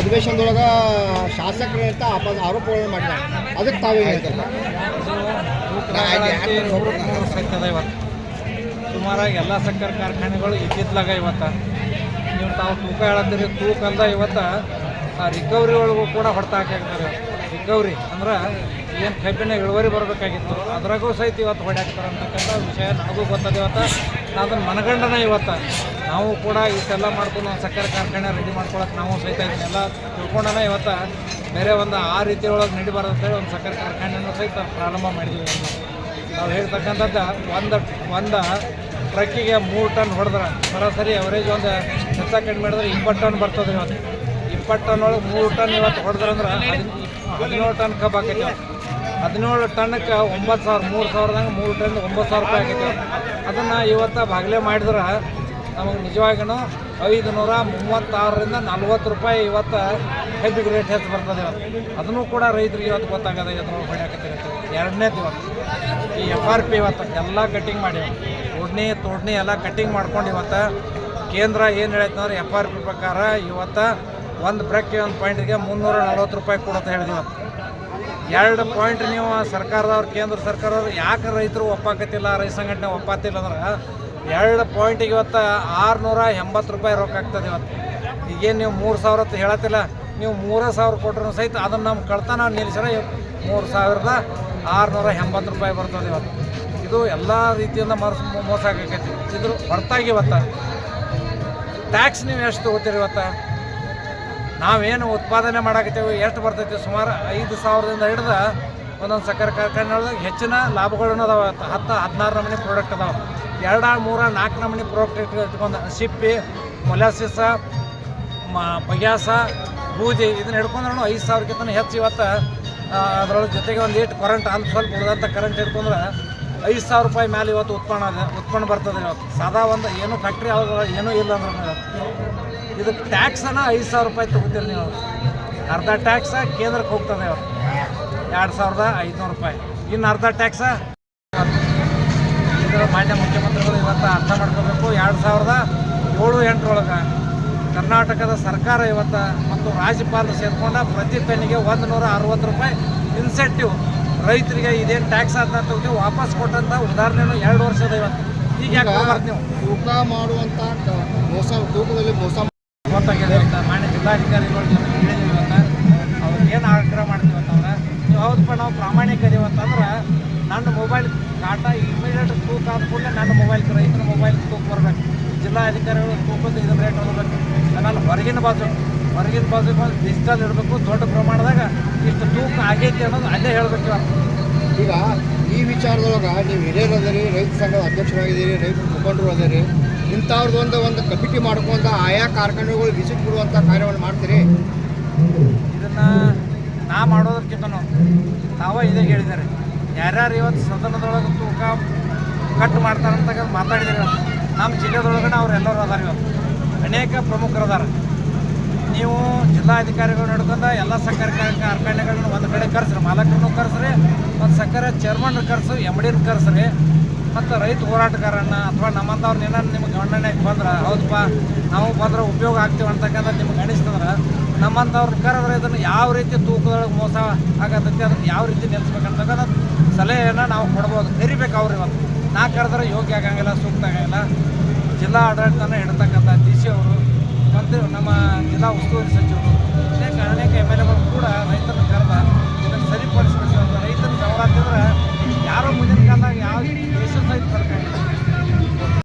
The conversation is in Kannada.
ಅಧಿವೇಶನದೊಳಗ ಶಾಸಕರು ಅಂತ ಆರೋಪಗಳನ್ನು ಮಾಡಿದ್ದಾರೆ. ಅದಕ್ಕೆ ತಾವೇ ಹೇಳ್ತಾರೆ? ಇವತ್ತು? ಸುಮಾರಾಗಿ ಎಲ್ಲ ಸಕ್ಕರೆ ಕಾರ್ಖಾನೆಗಳು ಇದ್ದಿದ್ಲಾಗ ಇವತ್ತು. ನೀವು ತಾವು ತೂಕ ಹೇಳತ್ತೀರಿ ತೂಕ ಅಲ್ದ ಇವತ್ತು ಆ ರಿಕವರಿ ಒಳಗೂ ಕೂಡ ಹೊಡೆತ ಹಾಕಿರ್ತಾರೆ ರಿಕವರಿ ಅಂದ್ರೆ ಏನು ಕಬ್ಬಿನ ಇಳುವರಿ ಬರಬೇಕಾಗಿತ್ತು. ಅದ್ರಾಗೂ ಸಹಿತ ಇವತ್ತು ಹೊಡ್ಯಾಕ್ತಾರೆ ಅಂತಕ್ಕಂಥ ವಿಷಯ ನನಗೂ ಗೊತ್ತದೆ ಇವತ್ತು. ನಾನು ಅದನ್ನು ಮನಗಂಡನ ಇವತ್ತು. ನಾವು ಕೂಡ ಇಷ್ಟೆಲ್ಲ ಮಾಡ್ಕೊಂಡು ಒಂದು ಸಕ್ಕರೆ ಕಾರ್ಖಾನೆ ರೆಡಿ ಮಾಡ್ಕೊಳಕ್ಕೆ ನಾವು ಸಹಿತ ಇದನ್ನೆಲ್ಲ ತಿಳ್ಕೊಂಡನ ಇವತ್ತು. ಬೇರೆ ಒಂದು ಆ ರೀತಿ ಒಳಗೆ ನಡಿಬಾರ್ದು ಅಂತೇಳಿ ಒಂದು ಸಕ್ಕರೆ ಕಾರ್ಖಾನೆಯನ್ನು ಸಹಿತ ಪ್ರಾರಂಭ ಮಾಡಿದ್ದೀವಿ ನಾವು. ನಾವು ಹೇಳ್ತಕ್ಕಂಥದ್ದು ಒಂದು ಒಂದು ಟ್ರಕ್ಕಿಗೆ ಮೂರು ಟನ್ ಹೊಡೆದ್ರೆ. ಸರಾಸರಿ ಅವರೇಜ್ ಒಂದು ಹೆಚ್ಚ ಕಡಿಮೆ ಮಾಡಿದ್ರೆ ಇಪ್ಪತ್ತು ಟನ್ ಬರ್ತದೆ ಇವತ್ತು. ಇಪ್ಪತ್ತು ಟನ್ ಒಳಗೆ ಮೂರು ಟನ್ ಇವತ್ತು ಹೊಡೆದ್ರಂದ್ರೆ ಹದಿನೇಳು ಟನ್ ಕಬ್ಬು ಆಕೈತಿ. ಹದಿನೇಳು ಟನ್ನಕ್ಕೆ ಒಂಬತ್ತು ಸಾವಿರ, ಮೂರು ಸಾವಿರದಂಗೆ ಮೂರು ಟನ್, ಒಂಬತ್ತು ಸಾವಿರ ರೂಪಾಯಿ ಆಗೈತೆ ಅದನ್ನು ಇವತ್ತು ಬಾಗಿಲೆ ಮಾಡಿದ್ರೆ ನಮಗೆ ನಿಜವಾಗಿಯೂ ಐದು ನೂರ ಮೂವತ್ತಾರರಿಂದ ನಲ್ವತ್ತು ರೂಪಾಯಿ ಇವತ್ತು ಕಬ್ಬಿಗೆ ರೇಟ್ ಹೆಚ್ಚು ಬರ್ತದೆ ಇವತ್ತು. ಅದನ್ನು ಕೂಡ ರೈತರಿಗೆ ಇವತ್ತು ಗೊತ್ತಾಗದೆ ಇವತ್ತು ಹೊಡ್ಯಾಕತ್ತಿರತ್ತೆ ಎರಡನೇದು ಇವತ್ತು. ಈ ಎಫ್ ಆರ್ ಪಿ ಇವತ್ತು ಎಲ್ಲ ಕಟ್ಟಿಂಗ್ ಮಾಡಿ ಉಡ್ನಿ ತೋಡ್ನಿ ಎಲ್ಲ ಕಟ್ಟಿಂಗ್ ಮಾಡ್ಕೊಂಡು ಇವತ್ತು ಕೇಂದ್ರ ಏನು ಹೇಳೈತೆ ಅಂದ್ರೆ ಎಫ್ ಆರ್ ಪಿ ಪ್ರಕಾರ ಇವತ್ತು ಒಂದು ಪ್ರಕ್ಕೆ ಒಂದು ಪಾಯಿಂಟ್ಗೆ ಮುನ್ನೂರ ನಲ್ವತ್ತು ರೂಪಾಯಿ ಕೊಡುತ್ತೆ ಹೇಳಿದ್ವಿ. ಎರಡು ಪಾಯಿಂಟ್ ನೀವು ಸರ್ಕಾರದವ್ರು, ಕೇಂದ್ರ ಸರ್ಕಾರದವ್ರು ಯಾಕೆ ರೈತರು ಒಪ್ಪಾಕತ್ತಿಲ್ಲ ರೈತ ಸಂಘಟನೆ ಒಪ್ಪಾತಿಲ್ಲ ಅಂದ್ರೆ ಎರಡು ಪಾಯಿಂಟಿಗೆ ಇವತ್ತು ಆರುನೂರ ಎಂಬತ್ತು ರೂಪಾಯಿ ರೊಕ್ಕ ಆಗ್ತದೆ ಇವತ್ತು. ಈಗೇನು ನೀವು ಮೂರು ಸಾವಿರ ಅಂತ ಹೇಳತ್ತಿಲ್ಲ, ನೀವು ಮೂರೇ ಸಾವಿರ ಕೊಟ್ಟರು ಸಹಿತ ಅದನ್ನು ನಮ್ಮ ಕಳ್ತನ ನಿಲ್ಲಿಸ್ರೆ ಮೂರು ಸಾವಿರದ ಆರುನೂರ ಎಂಬತ್ತು ರೂಪಾಯಿ ಬರ್ತದೆ ಇವತ್ತು. ಇದು ಎಲ್ಲ ರೀತಿಯಿಂದ ಮರ್ಸ್, ಮೋಸ ಆಗೈತಿ ಇದ್ರ ಹೊರತಾಗಿ ಇವತ್ತು. ಟ್ಯಾಕ್ಸ್ ನೀವು ಎಷ್ಟು ತೊಗೋತೀರಿ ಇವತ್ತು? ನಾವೇನು ಉತ್ಪಾದನೆ ಮಾಡಕತ್ತೇವೆ, ಎಷ್ಟು ಬರ್ತೈತಿ, ಸುಮಾರು ಐದು ಸಾವಿರದಿಂದ ಹಿಡ್ದು ಒಂದೊಂದು ಸಕ್ಕರೆ ಕಾರ್ಖಾನೆ ಒಳಗೆ ಹೆಚ್ಚಿನ ಲಾಭಗಳನ್ನು ಅದಾವ. ಹತ್ತು ಹದಿನಾರು ನಮೂನಿ ಪ್ರಾಡಕ್ಟ್ ಅದಾವೆ. ಎರಡು ಮೂರ ನಾಲ್ಕು ನಮೂನಿ ಪ್ರಾಡಕ್ಟ್ ಇಟ್ಕೊಂಡು ಸಿಪ್ಪಿ, ಮೊಲಾಸಿಸ, ಮ ಬಗ್ಯಾಸ ಬೂದಿ ಇದನ್ನ ಹಿಡ್ಕೊಂಡ್ರೂ ಐದು ಸಾವಿರಕ್ಕಿಂತ ಹೆಚ್ಚು ಇವತ್ತು ಅದರೊಳಗೆ ಜೊತೆಗೆ ಒಂದು ಏಟು ಕರೆಂಟ್ ಅಲ್ಲಿ ಸ್ವಲ್ಪ ಉಳಿದಂಥ ಕರೆಂಟ್ ಹಿಡ್ಕೊಂಡ್ರೆ ಐದು ಸಾವಿರ ರೂಪಾಯಿ ಮೇಲೆ ಇವತ್ತು ಉತ್ಪನ್ನ ಅದ, ಉತ್ಪನ್ನ ಬರ್ತದೆ ಇವತ್ತು. ಸಾದಾ ಒಂದು ಏನು ಫ್ಯಾಕ್ಟ್ರಿ ಆಗೋದಿಲ್ಲ ಏನೂ ಇಲ್ಲ ಅಂದ್ರೆ ಇದಕ್ಕೆ ಟ್ಯಾಕ್ಸನ್ನು ಐದು ಸಾವಿರ ರೂಪಾಯಿ ತೊಗೋತೀರಿ ನೀವು. ಅರ್ಧ ಟ್ಯಾಕ್ಸ ಕೇಂದ್ರಕ್ಕೆ ಹೋಗ್ತದೆ ಅವ್ರು. ಎರಡು ಸಾವಿರದ ಐದುನೂರು ರೂಪಾಯಿ. ಇನ್ನು ಅರ್ಧ ಟ್ಯಾಕ್ಸ ಇದರ ಮಾನ್ಯ ಮುಖ್ಯಮಂತ್ರಿಗಳು ಇವತ್ತು ಅರ್ಥ ಮಾಡ್ಕೋಬೇಕು. ಎರಡು ಸಾವಿರದ ಏಳು ಎಂಟರೊಳಗೆ ಕರ್ನಾಟಕದ ಸರ್ಕಾರ ಇವತ್ತು ಮತ್ತು ರಾಜ್ಯಪಾಲರು ಸೇರಿಕೊಂಡ ಪ್ರತಿ ಪೆನ್ನಿಗೆ ಒಂದು ನೂರ ಅರವತ್ತು ರೂಪಾಯಿ ಇನ್ಸೆಂಟಿವ್ ರೈತರಿಗೆ ಇದೇನು ಟ್ಯಾಕ್ಸ್ ಅಂತ ತಗೋತೀವಿ ವಾಪಸ್ ಕೊಟ್ಟಂಥ ಉದಾಹರಣೆನೂ ಎರಡು ವರ್ಷದ ಇವತ್ತು. ಈಗ ಯಾಕೆ ಬರ್ತೀವಿ ನೀವು? ತೂಕ ಮಾಡುವಂತ ಕ- ಮೋಸ ತೂಕದಲ್ಲಿ ಮೋಸ ಗೊತ್ತಾಗಿದೆ ಅಂತ ಮಾನ್ಯ ಜಿಲ್ಲಾಧಿಕಾರಿಗಳು ಹೇಳಿದೀವಿ ಇವತ್ತು. ಅವ್ರಿಗೆ ಏನು ಆಗ್ರಹ ಮಾಡ್ತೀವಿ ಅಂತಂದ್ರೆ ನೀವು ಹೌದಪ್ಪ ನಾವು ಪ್ರಾಮಾಣಿಕ ಇದೀವಿ ಅಂತಂದ್ರೆ ನನ್ನ ಮೊಬೈಲ್ ಕಾಟ ಇಮಿಡಿಯೇಟ್ ತೂಕ ಆದ ಕೂಡಲೇ ನನ್ನ ಮೊಬೈಲ್ ರೈತರ ಮೊಬೈಲ್ ತೂಕ ಬರಬೇಕು. ಜಿಲ್ಲಾಧಿಕಾರಿಗಳು ತೂಕದ ಇದನ್ನ ರೇಟ್ ಹೋಗ್ಬೇಕು ಆಮೇಲೆ ಹೊರಗಿನ ಬಾಜು ಹೊರಗಿನ ಬಾಜು ಡಿಜಿಟಲ್ ಇಡಬೇಕು ದೊಡ್ಡ ಪ್ರಮಾಣದಾಗ ಇಷ್ಟು ತೂಕ ಆಗೈತಿ ಅನ್ನೋದು ಅಲ್ಲೇ ಹೇಳ್ಬೇಕು ಈಗ ಈ ವಿಚಾರದೊಳಗೆ ನೀವು ಹಿರಿಯರು ಅದರಿ, ರೈತ ಸಂಘದ ಅಧ್ಯಕ್ಷರಾಗಿದ್ದೀರಿ, ರೈತ ಮುಖಂಡರು ಅದರಿ ಇಂಥವ್ರದ್ದು ಒಂದು ಒಂದು ಕಮಿಟಿ ಮಾಡ್ಕೊಂಡು ಆಯಾ ಕಾರ್ಖಾನೆಗಳು ವಿಸಿಟ್ ಕೊಡುವಂಥ ಕಾರ್ಯವನ್ನು ಮಾಡ್ತೀರಿ? ಇದನ್ನು ನಾ ಮಾಡೋದಕ್ಕಿಂತ ತಾವೇ ಇದೇ ಹೇಳಿದ್ದಾರೆ. ಯಾರ್ಯಾರು ಇವತ್ತು ಸದನದೊಳಗೆ ತೂಕ ಕಟ್ ಮಾಡ್ತಾರಂತ ಮಾತಾಡಿದ್ದಾರೆ ನಮ್ಮ ಜಿಲ್ಲೆದೊಳಗಡೆ ಅವರೆಲ್ಲರೂ ಅದಾರ ಇವತ್ತು. ಅನೇಕ ಪ್ರಮುಖರು ಅದಾರ. ನೀವು ಜಿಲ್ಲಾಧಿಕಾರಿಗಳು ನಡ್ಕೊಂಡ ಎಲ್ಲ ಸಕ್ಕರೆ ಕಾರ್ಖಾನೆಗಳನ್ನು ಒಂದು ಕಡೆ ಕರೆಸ್ರಿ, ಮಾಲಕರನ್ನು ಕರೆಸ್ರಿ, ಮತ್ತು ಸಕ್ಕರೆ ಚೇರ್ಮನ್ ಕರೆಸು ಎಂ ಡಿನ ಕರೆಸ್ರಿ. ಮತ್ತು ರೈತ ಹೋರಾಟಗಾರನ್ನ ಅಥವಾ ನಮ್ಮಂಥವ್ರನ್ನ ಏನಾರು ನಿಮ್ಗೆ ಗಣನೆಗೆ ಬಂದ್ರೆ ಹೌದಪ್ಪ ನಾವು ಬಂದ್ರೆ ಉಪಯೋಗ ಆಗ್ತೀವಿ ಅಂತಕ್ಕಂಥ ನಿಮ್ಗೆ ಅನಿಸ್ತಂದ್ರೆ ನಮ್ಮಂಥವ್ರನ್ನ ಕರೆದ್ರೆ ಇದನ್ನು ಯಾವ ರೀತಿ ತೂಕದೊಳಗೆ ಮೋಸ ಆಗತ್ತೈತಿ ಅದನ್ನು ಯಾವ ರೀತಿ ನಿಲ್ಲಿಸ್ಬೇಕಂತಕ್ಕಂಥ ಸಲಹೆಯನ್ನು ನಾವು ಕೊಡ್ಬೋದು. ಕರಿಬೇಕು ಅವ್ರು ಇವತ್ತು. ನಾ ಕರೆದ್ರೆ ಯೋಗ್ಯ ಆಗಂಗಿಲ್ಲ, ಸೂಕ್ತ ಆಗಂಗಿಲ್ಲ. ಜಿಲ್ಲಾ ಆಡಳಿತನ ಹಿಡ್ತಕ್ಕಂಥ ಡಿ ಸಿ ಅವರು ಮತ್ತು ನಮ್ಮ ಜಿಲ್ಲಾ ಉಸ್ತುವಾರಿ ಸಚಿವರು